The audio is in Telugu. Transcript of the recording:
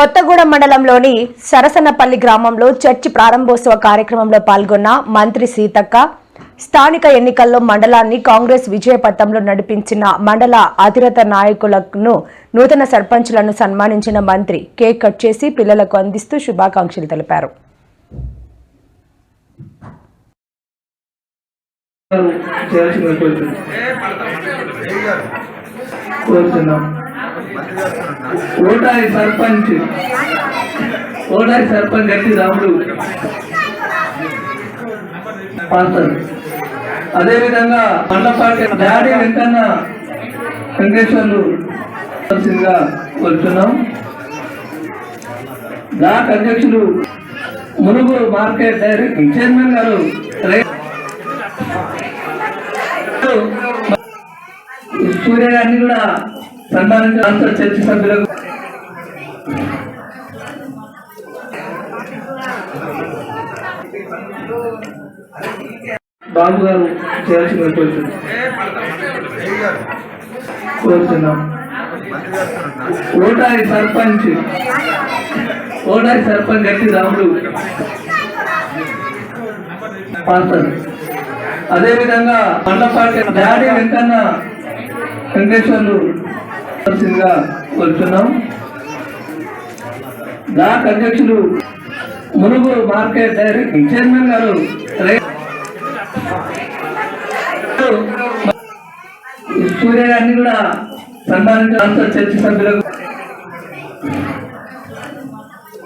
కొత్తగూడెం మండలంలోని సరసనపల్లి గ్రామంలో చర్చి ప్రారంభోత్సవ కార్యక్రమంలో పాల్గొన్న మంత్రి సీతక్క స్థానిక ఎన్నికల్లో మండలాన్ని కాంగ్రెస్ విజయపథంలో నడిపించిన మండల అధిరత నాయకులను నూతన సర్పంచులను సన్మానించిన మంత్రి కేక్ కట్ చేసి పిల్లలకు అందిస్తూ శుభాకాంక్షలు తెలిపారు. చేయాల్సిన కోరుతున్నాం. కోరుతున్నాం ఓటాయి సర్పంచ్. ఓటాయి సర్పంచ్ గట్టి రాముడు. పాల్తారు అదేవిధంగా మండపాటి డాడీ వెంకన్న వెంకటేశ్వర్లు గా కోరుతున్నాం బ్లాక్ అధ్యక్షులు మునుగు మార్కెట్ డైరెక్ట్ చైర్మన్ గారు రై- సూర్య గారిని కూడా సన్మానించిన రాష్ట్ర చర్చ సభ్యులకు బాబు గారు చేయాల్సిన కోరుతున్నాం. ఓటాయి సర్పంచ్ ఓటాయి సర్పంచ్ గట్టి రాముడు పాత్ర అదేవిధంగా మండపాటి డాడీ వెంకన్న వెంకటేశ్వర్లు వస్తున్నాం. కోరుతున్నాం బ్లాక్ అధ్యక్షులు మునుగు మార్కెట్ డైరెక్ట్ చైర్మన్ గారు సూర్య గారిని కూడా సన్మానించిన రాష్ట్ర సభ్యులకు